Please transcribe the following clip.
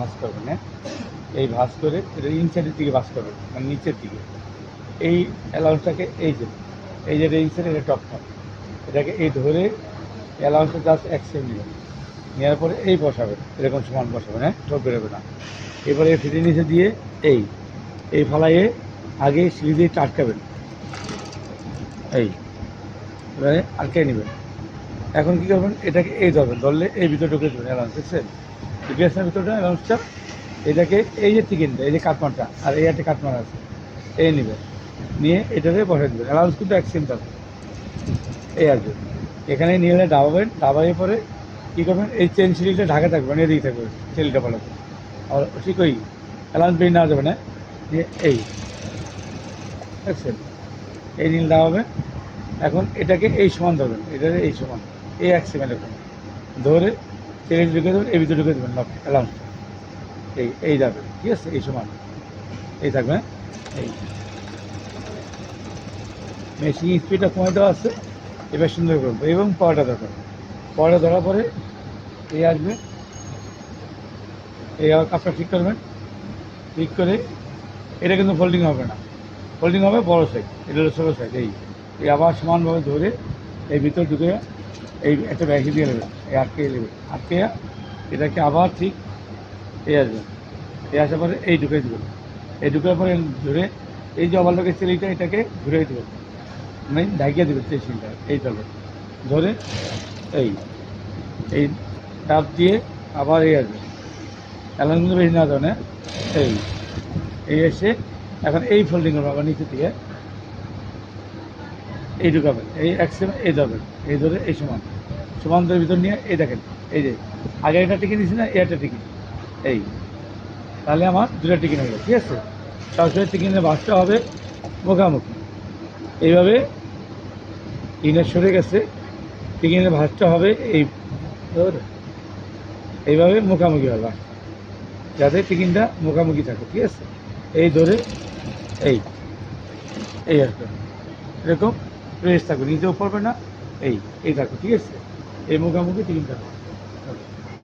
ভাঁজ করবেন হ্যাঁ এই ভাঁজ করে ইনসাইডের দিকে ভাঁজ করবেন মানে নিচের দিকে। এই অ্যালাউন্সটাকে এই যে এই যে ইনসাইড এটা টপটা এটাকে এই ধরে অ্যালাউন্সটা জাস্ট এক সেম নেবেন নেওয়ার পরে এই বসাবেন এরকম সমান বসাবেন হ্যাঁ? ঠোপ বেরোবে না। এবারে ফিটে নিচে দিয়ে এই এই ফালাইয়ে আগে সিঁড়ি দিয়ে আটকাবেন। এই, এবারে আটকে নেবেন। এখন কী করবেন? এটাকে এই ধরবেন, ধরলে এই ভিতরে ঢুকে দেবেন অ্যালাউন্স দেখছেন ড্রেসের ভিতরে অ্যালাউন্সটা এটাকে এই যে টিকিনটা এই যে কাটমানটা আর এই একটা কাটমান আছে, এই নেবেন নিয়ে এটাতে বসে দেবে। অ্যালাউন্স কিন্তু এক সেম থাকবে। এই আর কি। এখানে নিয়ে এলে ডাবাবেন ডাবাইয়ে পরে কী করবেন, এই চেন সিলিটা ঢাকা থাকবে মানে এদিকে থাকবে সিলিটা পালাতে আর ঠিক ওই অ্যালাউন্স বেরিয়ে নেওয়া যাবে না। দিয়ে এই দেখছেন এই নীল হবে এখন এটাকে এই সমান ধরবেন, এটাকে এই সমান। এই এক সেকেন্ড ধরে তেলে ঢুকে দেবেন এই ভিতরে ঢুকে দেবেন লক অ্যালাউন্স এই এই যাবে। ঠিক আছে? এই সমান। এই থাকবে হ্যাঁ? এই। মেশিন স্পিডটা কমে দেওয়া আছে। এবার সুন্দর করব এবং পাওয়াটা দরকার পাওয়াটা ধরার পরে এই আসবে। এই কাপটা ঠিক করবেন। ঠিক করে এটা কিন্তু ফোল্ডিং হবে না। ফোল্ডিং হবে বড় সাইড এটা হলো ছোটো সাইড এই এই আবার সমানভাবে ধরে এই ভিতর ঢুকে এই একটা ব্যাগি দিয়ে নেবে, এই আটকে নেবে। আটকে এটাকে আবার ঠিক এই আসবে। এই আসার পরে এই ঢুকে দেবেন। এই ঢুকার পরে ধরে এই যে অবালকের চেলিটা এটাকে ঘুরে দেবেন। মানে ঢাকিয়ে দেবেন চেশিনটা এই তবে ধরে এই এই ডাব দিয়ে আবার এই আসবে। এলাকা কিন্তু বেশি না। হ্যাঁ? এই এই এসে এখন এই ফোল্ডিং করব আবার নিচে থেকে এই ঢুকাবেন এই এক সেকেন্ড এই ধরবেন এই ধরে এই সমান। সমান ধরে ভিতর নিয়ে, এই দেখেন, এই যে, আগে একটা টিকিট দিয়েছি না একটা টিকিট এই, তাহলে আমার দুটো টিকিট হয়ে ঠিক আছে? সরাসরি টিকিটের বাসটা হবে মুখামুখি। এইভাবে টিকিটের সরে গেছে টিকিটের ভাঁজটা হবে এই এইভাবে মুখামুখি হবে যাতে টিকিনটা মুখামুখি থাকে, ঠিক আছে? এই ধরে, এই এই আর। এরকম প্রেস থাকবে নিজেও পড়বে না। এই এই থাকবে ঠিক আছে? এই মুখামুখি তিনটা